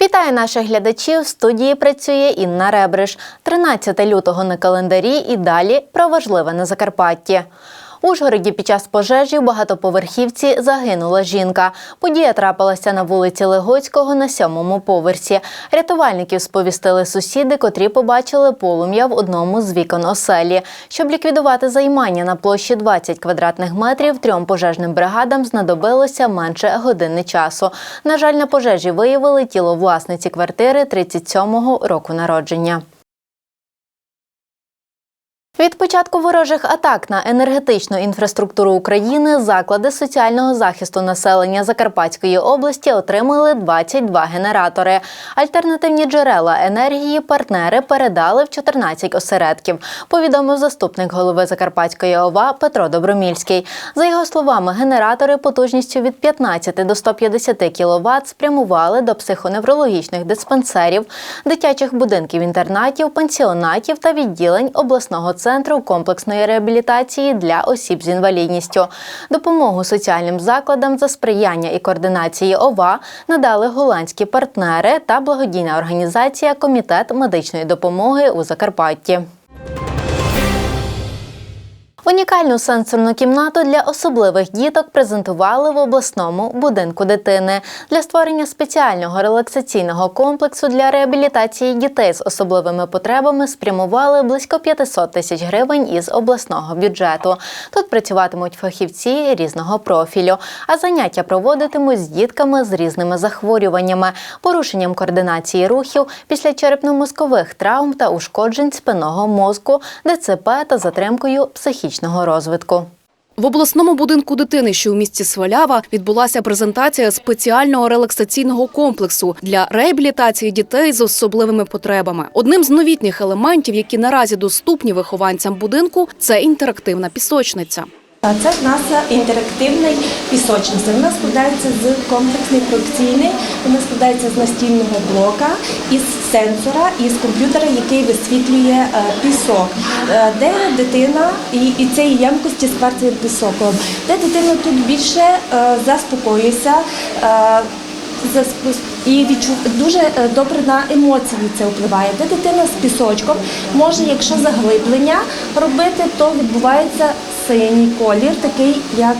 Вітаю наших глядачів. В студії працює Інна Ребриш. 13 лютого на календарі і далі про важливе на Закарпатті. Ужгороді під час пожежі в багатоповерхівці загинула жінка. Подія трапилася на вулиці Легоцького на сьомому поверсі. Рятувальників сповістили сусіди, котрі побачили полум'я в одному з вікон оселі. Щоб ліквідувати займання на площі 20 квадратних метрів, трьом пожежним бригадам знадобилося менше години часу. На жаль, на пожежі виявили тіло власниці квартири 37-го року народження. Від початку ворожих атак на енергетичну інфраструктуру України заклади соціального захисту населення Закарпатської області отримали 22 генератори. Альтернативні джерела енергії партнери передали в 14 осередків. Повідомив заступник голови Закарпатської ОВА Петро Добромільський. За його словами, генератори потужністю від 15 до 150 кВт спрямували до психоневрологічних диспансерів, дитячих будинків інтернатів, пансіонатів та відділень обласного центру комплексної реабілітації для осіб з інвалідністю. Допомогу соціальним закладам за сприяння і координації ОВА надали голландські партнери та благодійна організація Комітет медичної допомоги у Закарпатті. Унікальну сенсорну кімнату для особливих діток презентували в обласному будинку дитини для створення спеціального релаксаційного комплексу для реабілітації дітей з особливими потребами спрямували близько 500 тисяч гривень із обласного бюджету. Тут працюватимуть фахівці різного профілю, а заняття проводитимуть з дітками з різними захворюваннями, порушенням координації рухів після черепно-мозкових травм та ушкоджень спинного мозку, ДЦП та затримкою психічного розвитку. В обласному будинку дитини, що у місті Свалява, відбулася презентація спеціального релаксаційного комплексу для реабілітації дітей з особливими потребами. Одним з новітніх елементів, які наразі доступні вихованцям будинку, це інтерактивна пісочниця. Це в нас інтерактивний пісочниця. Вона складається з комплексний проекційний, вона складається з настільного блока, із сенсора, і з комп'ютера, який висвітлює е, пісок, е, де дитина і, і цієї ємкості з кварцевим пісоком, де дитина тут більше е, заспокоюється. засп- і відчув дуже добре на емоції це впливає. Де дитина з пісочком може, якщо заглиблення робити, то відбувається синій колір, такий як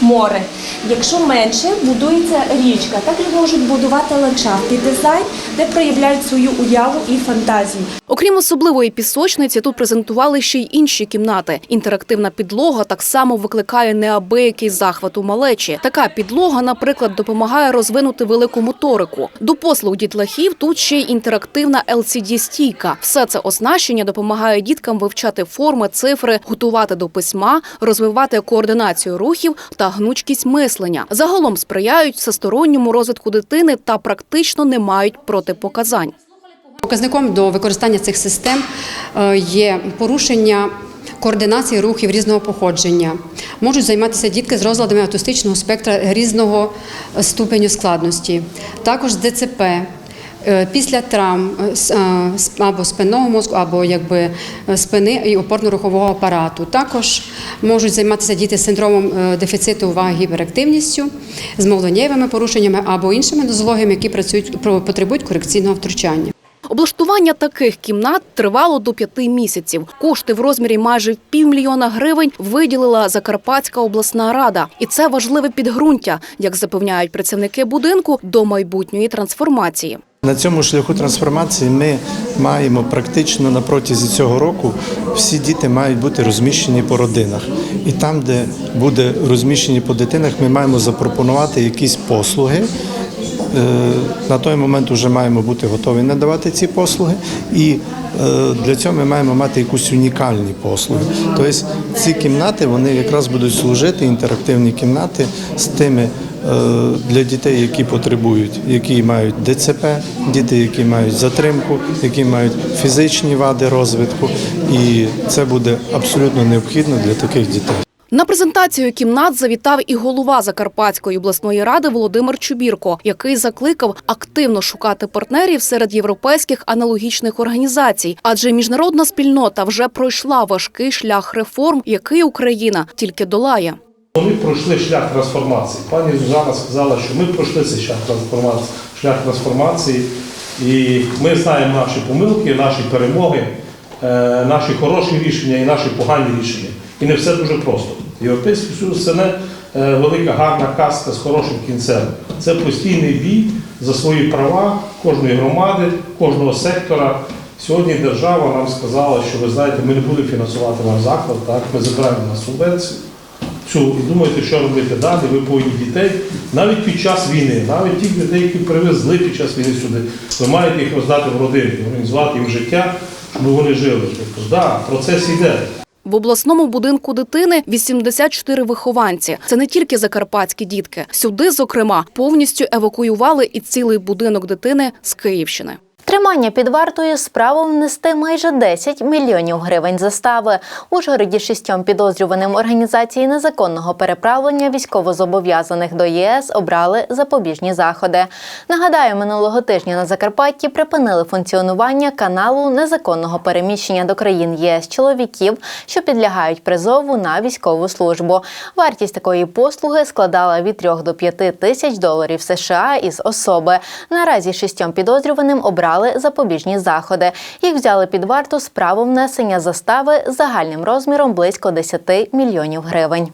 море. Якщо менше, будується річка. Також можуть будувати ландшафтний дизайн, де проявляють свою уяву і фантазію. Окрім особливої пісочниці, тут презентували ще й інші кімнати. Інтерактивна підлога так само викликає неабиякий захват у малечі. Така підлога, наприклад, допомагає розвинути велику моторику. До послуг дітлахів тут ще й інтерактивна LCD-стійка. Все це оснащення допомагає діткам вивчати форми, цифри, готувати до письма, розвивати координацію рухів та гнучкість мислення. Загалом сприяють всесторонньому розвитку дитини та практично не мають протипоказань. Показником до використання цих систем е, є порушення координації рухів різного походження. Можуть займатися дітки з розладами аутистичного спектра різного ступеню складності, також з ДЦП. Е, Після травм е, е, або спинного мозку, або якби спини і опорно-рухового апарату. Також можуть займатися діти з синдромом дефіциту уваги гіперактивністю, з мовленнєвими порушеннями або іншими нозологіями, які працюють потребують корекційного втручання. Облаштування таких кімнат тривало до п'яти місяців. Кошти в розмірі майже півмільйона гривень виділила Закарпатська обласна рада, і це важливе підґрунтя, як запевняють працівники будинку, до майбутньої трансформації. На цьому шляху трансформації ми маємо практично на протязі цього року всі діти мають бути розміщені по родинах. І там, де буде розміщені по дитинах, ми маємо запропонувати якісь послуги. Е, На той момент вже маємо бути готові надавати ці послуги, і е, для цього ми маємо мати якусь унікальні послуги. Тобто ці кімнати вони якраз будуть служити інтерактивні кімнати з тими для дітей, які потребують, які мають ДЦП, діти, які мають затримку, які мають фізичні вади розвитку, і це буде абсолютно необхідно для таких дітей. На презентацію кімнат завітав і голова Закарпатської обласної ради Володимир Чубірко, який закликав активно шукати партнерів серед європейських аналогічних організацій, адже міжнародна спільнота вже пройшла важкий шлях реформ, який Україна тільки долає. Ми пройшли шлях трансформації. Пані Зузана сказала, що ми пройшли цей шлях трансформації, шлях трансформації, і ми знаємо наші помилки, наші перемоги, е, наші хороші рішення і наші погані рішення. І не все дуже просто. Європейський Союз це не е, велика гарна казка з хорошим кінцем. Це постійний бій за свої права кожної громади, кожного сектора. Сьогодні держава нам сказала, що ви знаєте, ми не будемо фінансувати ваш заклад, так ми забираємо на субвенцію цю і думаєте, що робити далі. Ви повинні дітей навіть під час війни, навіть тих дітей, які привезли під час війни сюди, ви маєте їх роздати в родини, організувати їм життя, щоб вони жили. Тобто, да, процес йде. В обласному будинку дитини 84 вихованці. Це не тільки закарпатські дітки. Сюди, зокрема, повністю евакуювали і цілий будинок дитини з Київщини. Тримання під вартою справу внести майже 10 мільйонів гривень застави. Ужгороді шістьом підозрюваним організації незаконного переправлення військовозобов'язаних до ЄС обрали запобіжні заходи. Нагадаю, минулого тижня на Закарпатті припинили функціонування каналу незаконного переміщення до країн ЄС чоловіків, що підлягають призову на військову службу. Вартість такої послуги складала від 3 до 5 тисяч доларів США із особи. Наразі шістьом підозрюваним обрали запобіжні заходи. Їх взяли під варту з правом внесення застави загальним розміром близько 10 мільйонів гривень.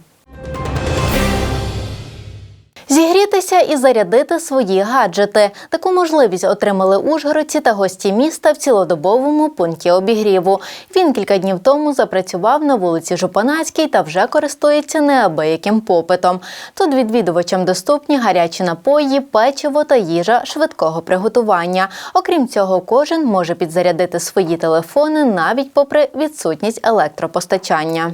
Зігрітися і зарядити свої гаджети. Таку можливість отримали ужгородці та гості міста в цілодобовому пункті обігріву. Він кілька днів тому запрацював на вулиці Жупанацькій та вже користується неабияким попитом. Тут відвідувачам доступні гарячі напої, печиво та їжа швидкого приготування. Окрім цього, кожен може підзарядити свої телефони навіть попри відсутність електропостачання.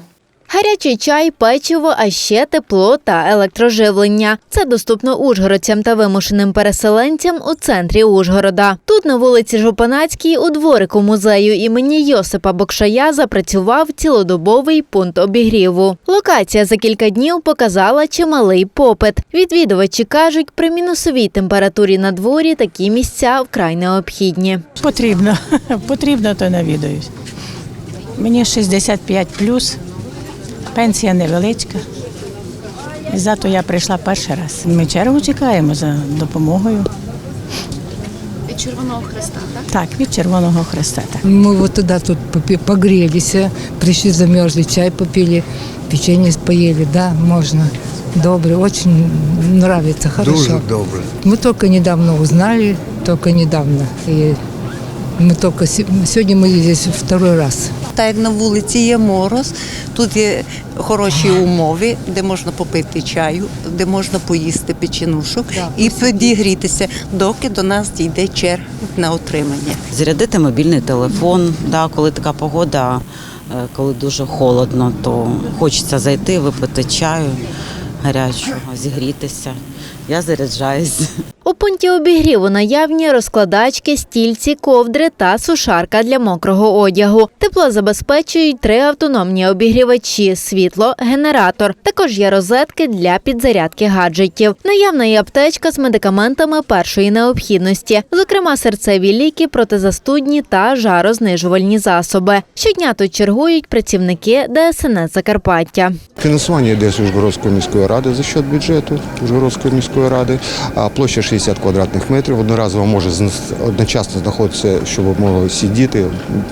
Гарячий чай, печиво, а ще тепло та електроживлення. Це доступно ужгородцям та вимушеним переселенцям у центрі Ужгорода. Тут на вулиці Жупанацькій у дворику музею імені Йосипа Бокшая запрацював цілодобовий пункт обігріву. Локація за кілька днів показала чималий попит. Відвідувачі кажуть, при мінусовій температурі на дворі такі місця вкрай необхідні. Потрібно, потрібно, то навідаюсь. Мені 65 плюс, пенсія невеличка. І зато я прийшла перший раз. Ми чергу чекаємо за допомогою. Від Червоного Хреста, так? Так, від Червоного Хреста. Так. Мы вот туда тут попи- погрелись, а, пришли, замерзли, чай попили, печенье поели, да, можно. Добрый, очень нравится, хорошо. Дуже добре. Мы только недавно узнали, только недавно. И мы только се- сегодня мы здесь второй раз. Так як на вулиці є мороз, тут є хороші умови, де можна попити чаю, де можна поїсти печенушок і підігрітися, доки до нас дійде черга на отримання. Зарядити мобільний телефон, да, коли така погода, е, коли дуже холодно, то хочеться зайти, випити чаю гарячого, зігрітися. Я заряджаюсь. У пункті обігріву наявні розкладачки, стільці, ковдри та сушарка для мокрого одягу. Тепло забезпечують три автономні обігрівачі, світло, генератор. Також є розетки для підзарядки гаджетів. Наявна і аптечка з медикаментами першої необхідності, зокрема серцеві ліки, протизастудні та жарознижувальні засоби. Щодня тут чергують працівники ДСНС Закарпаття. Фінансування йде з Ужгородської міської ради за счет бюджету Ужгородської міської ради, а площа 60 квадратних метрів. Одноразово може одночасно знаходитися, щоб могли сидіти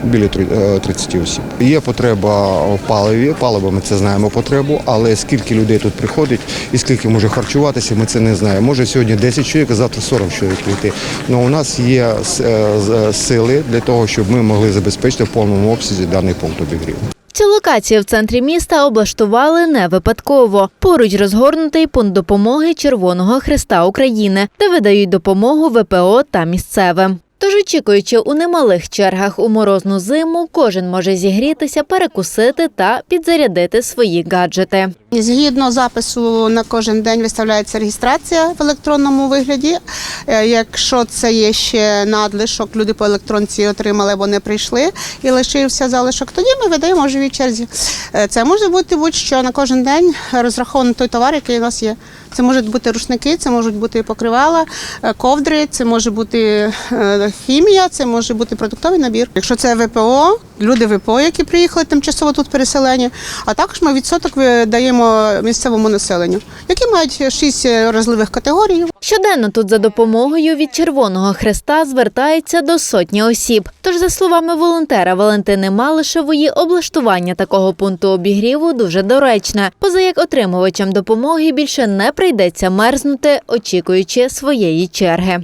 біля три- е, 30 осіб. Є потреба в паливі, паливо ми це знаємо потребу, але скільки людей тут приходить і скільки може харчуватися, ми це не знаємо. Може сьогодні 10 чоловік, а завтра 40 чоловік прийти. Ну у нас є е, з- сили для того, щоб ми могли забезпечити в повному обсязі даний пункт обігріву. Цю локацію в центрі міста облаштували не випадково. Поруч розгорнутий пункт допомоги Червоного Христа України, де видають допомогу ВПО та місцевим. Тож, очікуючи у немалих чергах у морозну зиму, кожен може зігрітися, перекусити та підзарядити свої гаджети. Згідно запису на кожен день виставляється реєстрація в електронному вигляді. Е, Якщо це є ще надлишок, люди по електронці отримали не прийшли і лишився залишок, тоді ми видаємо в живій черзі. Е, Це може бути будь-що на кожен день розрахований той товар, який у нас є. Це можуть бути рушники, це можуть бути покривала, е, ковдри, це може бути е, хімія, це може бути продуктовий набір. Якщо це ВПО, люди ВПО, які приїхали тимчасово тут переселені, а також ми відсоток даємо місцевому населенню, які мають шість вразливих категорій. Щоденно тут за допомогою від Червоного Хреста звертається до сотні осіб. Тож, за словами волонтера Валентини Малишевої, облаштування такого пункту обігріву дуже доречне. Поза як отримувачам допомоги більше не прийдеться мерзнути, очікуючи своєї черги.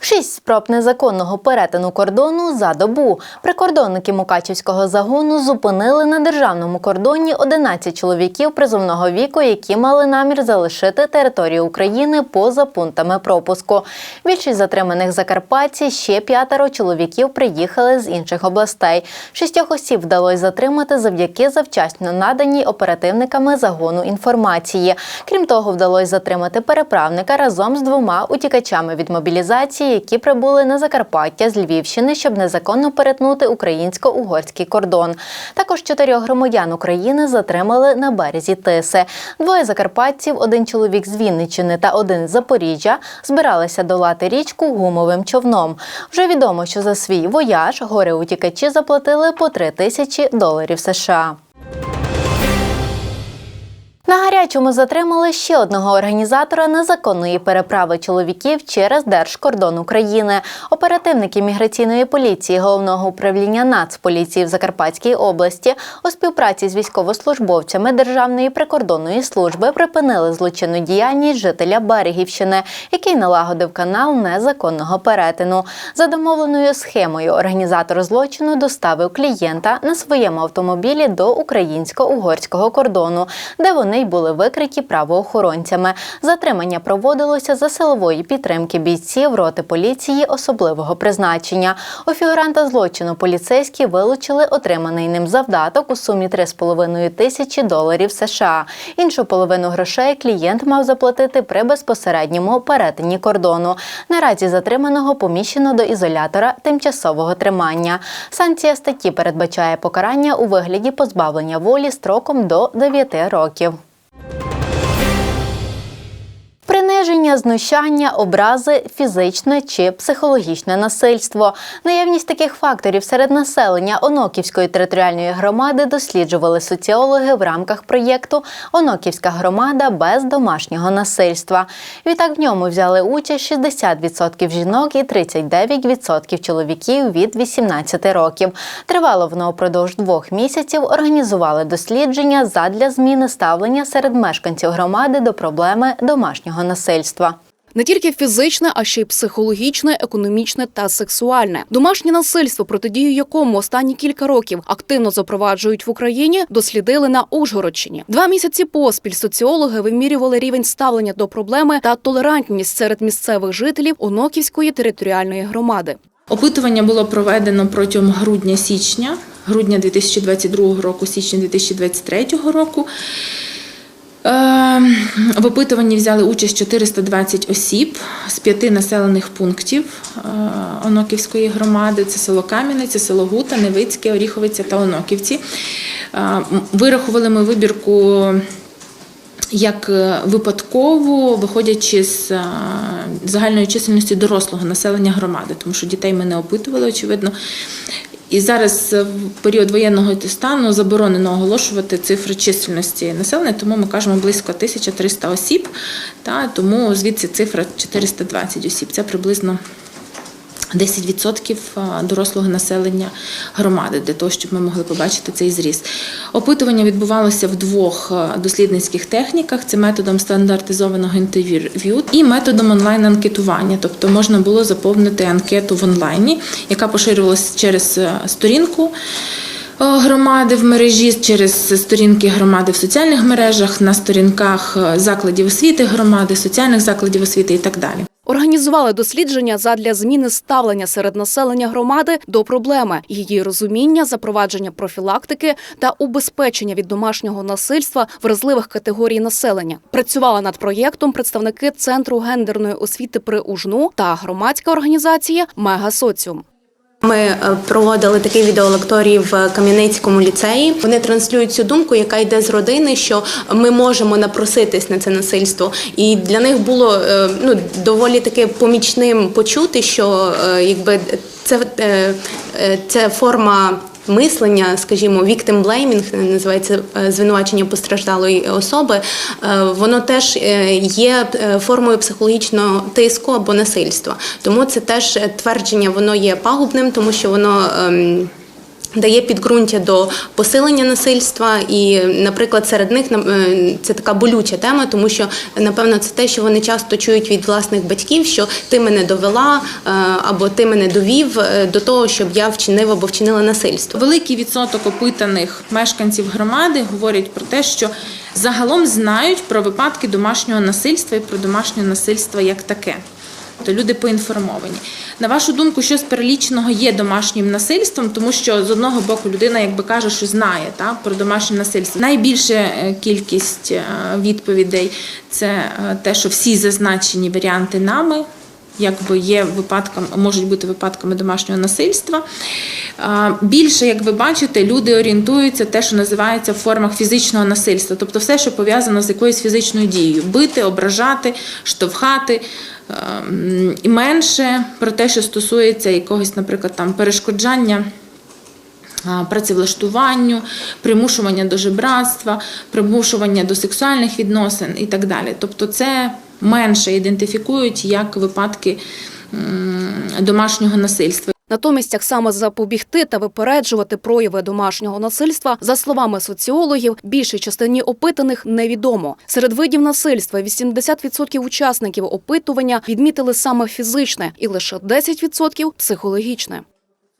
Шість спроб незаконного перетину кордону за добу. Прикордонники Мукачівського загону зупинили на державному кордоні 11 чоловіків призовного віку, які мали намір залишити територію України поза пунктами пропуску. Більшість затриманих закарпатці ще п'ятеро чоловіків приїхали з інших областей. Шістьох осіб вдалося затримати завдяки завчасно наданій оперативниками загону інформації. Крім того, вдалося затримати переправника разом з двома утікачами від мобілізації, які прибули на Закарпаття з Львівщини, щоб незаконно перетнути українсько-угорський кордон. Також чотирьох громадян України затримали на березі Тиси. Двоє закарпатців, один чоловік з Вінниччини та один з Запоріжжя збиралися долати річку гумовим човном. Вже відомо, що за свій вояж горе утікачі заплатили по 3 тисячі доларів США. На гарячому затримали ще одного організатора незаконної переправи чоловіків через Держкордон України. Оперативники міграційної поліції головного управління Нацполіції в Закарпатській області у співпраці з військовослужбовцями Державної прикордонної служби припинили злочинну діяльність жителя Берегівщини, який налагодив канал незаконного перетину. За домовленою схемою організатор злочину доставив клієнта на своєму автомобілі до українсько-угорського кордону, де вони й були викриті правоохоронцями. Затримання проводилося за силової підтримки бійців роти поліції особливого призначення. У фігуранта злочину поліцейські вилучили отриманий ним завдаток у сумі 3,5 тисячі доларів США. Іншу половину грошей клієнт мав заплатити при безпосередньому перетині кордону. Наразі затриманого поміщено до ізолятора тимчасового тримання. Санкція статті передбачає покарання у вигляді позбавлення волі строком до 9 років. Приниження, знущання, образи, фізичне чи психологічне насильство. Наявність таких факторів серед населення Оноківської територіальної громади досліджували соціологи в рамках проєкту Оноківська громада без домашнього насильства. Відтак в ньому взяли участь 60% жінок і 39% чоловіків від 18 років. Тривало воно впродовж двох місяців. Організували дослідження задля зміни ставлення серед мешканців громади до проблеми домашнього насильства. Не тільки фізичне, а ще й психологічне, економічне та сексуальне. Домашнє насильство, протидію якому останні кілька років активно запроваджують в Україні, дослідили на Ужгородщині. Два місяці поспіль соціологи вимірювали рівень ставлення до проблеми та толерантність серед місцевих жителів Оноківської територіальної громади. Опитування було проведено протягом грудня-січня, грудня 2022 року, січня 2023 року. Е, В опитуванні взяли участь 420 осіб з п'яти населених пунктів е, Оноківської громади. Це село Кам'янець, село Гута, Невицьке, Оріховиця та Оноківці. Е, Вирахували ми вибірку як е, випадково, виходячи з загальної чисельності дорослого населення громади, тому що дітей ми не опитували, очевидно. І зараз е, в період воєнного стану заборонено оголошувати цифри чисельності населення, тому ми кажемо близько 1300 осіб, та, тому звідси цифра 420 осіб. Це приблизно 10% дорослого населення громади, для того, щоб ми могли побачити цей зріст. Опитування відбувалося в двох е, дослідницьких техніках: це методом стандартизованого інтерв'ю і методом онлайн-анкетування. Тобто можна було заповнити анкету в онлайні, яка поширювалася через е, сторінку. е, Громади в мережі через сторінки громади в соціальних мережах, на сторінках е, закладів освіти громади, соціальних закладів освіти і так далі. Організували дослідження задля зміни ставлення серед населення громади до проблеми, її розуміння, запровадження профілактики та убезпечення від домашнього насильства вразливих категорій населення. Працювали над проєктом представники центру гендерної освіти при УЖНУ та громадська організація Мегасоціум. Ми е, проводили такий відеолекторій в Кам'янецькому ліцеї. Вони транслюють цю думку, яка йде з родини, що ми можемо напроситись на це насильство. І для них було е, ну доволі таке помічним почути, що е, якби це, це форма. Мислення, скажімо, victim blaming, називається е, звинувачення постраждалої особи, е, воно теж е, є е, формою психологічного тиску або насильства. Тому це теж е, твердження, воно є пагубним, тому що воно. Дає підґрунтя до посилення насильства, і, наприклад, серед них е, це така болюча тема, тому що напевно це те, що вони часто чують від власних батьків, що ти мене довела е, або ти мене довів е, до того, щоб я вчинив або вчинила насильство. Великий відсоток опитаних мешканців громади говорять про те, що загалом знають про випадки домашнього насильства і про домашнє насильство як таке. То люди поінформовані. На вашу думку, що з переліченого є домашнім насильством, тому що з одного боку людина якби каже, що знає та, про домашнє насильство. Найбільша е, кількість е, відповідей це е, те, що всі зазначені варіанти нами якби є випадками, можуть бути випадками домашнього насильства. Більше, як ви бачите, люди орієнтуються те, що називається в формах фізичного насильства, тобто все, що пов'язано з якоюсь фізичною дією: бити, ображати, штовхати. Ем, І менше про те, що стосується якогось, наприклад, там перешкоджання працевлаштуванню, примушування до жебратства, примушування до сексуальних відносин і так далі. Тобто це менше ідентифікують як випадки домашнього насильства. Натомість, як саме запобігти та випереджувати прояви домашнього насильства, за словами соціологів, більшій частині опитаних невідомо. Серед видів насильства 80% учасників опитування відмітили саме фізичне і лише 10% – психологічне.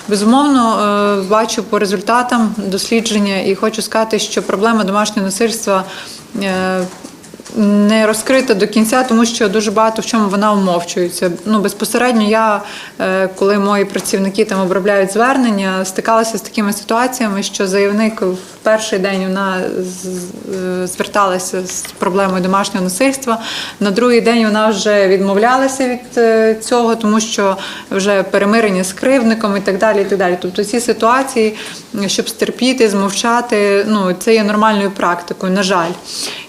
Безумовно, е, бачу по результатам дослідження і хочу сказати, що проблема домашнього насильства е, не розкрита до кінця, тому що дуже багато в чому вона умовчується. Ну, безпосередньо я, е, коли мої працівники там обробляють звернення, стикалася з такими ситуаціями, що заявник в перший день вона е, зверталася з проблемою домашнього насильства. На другий день вона вже відмовлялася від е, цього, тому що вже перемирення з кривдником і так далі. І так далі. Тобто ці ситуації, щоб стерпіти, змовчати, ну це є нормальною практикою, на жаль.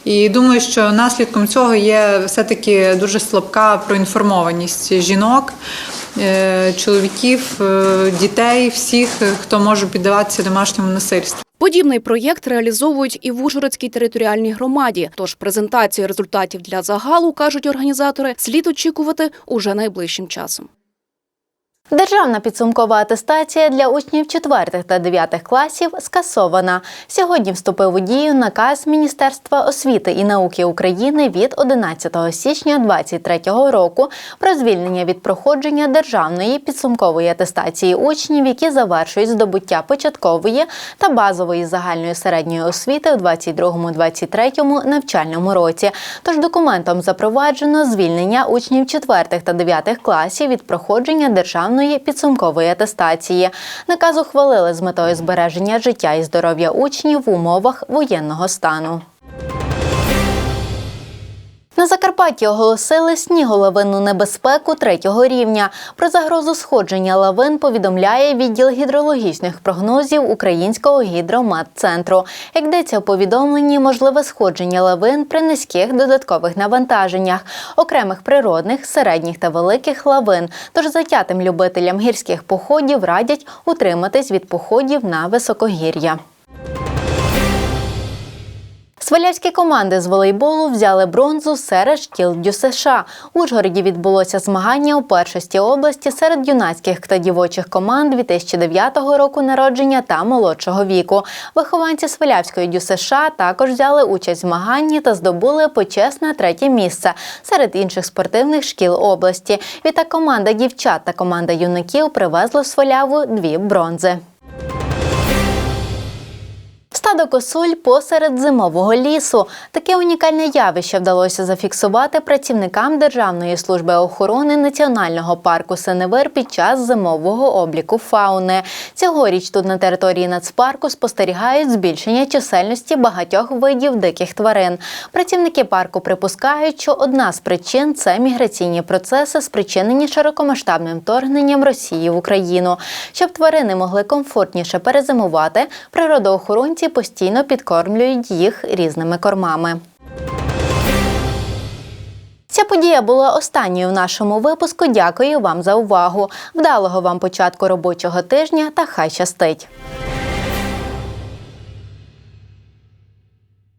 І думаю, що наслідком цього є все-таки дуже слабка проінформованість жінок, е, чоловіків, дітей, всіх, хто може піддаватися домашньому насильству. Подібний проєкт реалізовують і в Ужгородській територіальній громаді. Тож презентацію результатів для загалу, кажуть організатори, слід очікувати уже найближчим часом. Державна підсумкова атестація для учнів 4 та 9 класів скасована. Сьогодні вступив у дію наказ Міністерства освіти і науки України від 11 січня 2023 року про звільнення від проходження державної підсумкової атестації учнів, які завершують здобуття початкової та базової загальної середньої освіти у 22-23 навчальному році. Тож документом запроваджено звільнення учнів 4 та 9 класів від проходження державної підсумкової атестації. Наказ ухвалили з метою збереження життя і здоров'я учнів в умовах воєнного стану. На Закарпатті оголосили сніголовинну небезпеку третього рівня. Про загрозу сходження лавин повідомляє відділ гідрологічних прогнозів Українського гідрометцентру. Як йдеться у повідомленні, можливе сходження лавин при низьких додаткових навантаженнях, окремих природних, середніх та великих лавин. Тож затятим любителям гірських походів радять утриматись від походів на високогір'я. Свалявські команди з волейболу взяли бронзу серед шкіл ДЮСШ. У Ужгороді відбулося змагання у першості області серед юнацьких та дівочих команд 2009 року народження та молодшого віку. Вихованці Свалявської ДЮСШ також взяли участь в змаганні та здобули почесне третє місце серед інших спортивних шкіл області. Відтак команда дівчат та команда юнаків привезли в Сваляву дві бронзи. Стадо косуль посеред зимового лісу. Таке унікальне явище вдалося зафіксувати працівникам Державної служби охорони Національного парку Сеневир під час зимового обліку фауни. Цьогоріч тут на території нацпарку спостерігають збільшення чисельності багатьох видів диких тварин. Працівники парку припускають, що одна з причин це міграційні процеси, спричинені широкомасштабним вторгненням Росії в Україну. Щоб тварини могли комфортніше перезимувати, природоохоронці постійно підкормлюють їх різними кормами. Ця подія була останньою в нашому випуску. Дякую вам за увагу. Вдалого вам початку робочого тижня та хай щастить!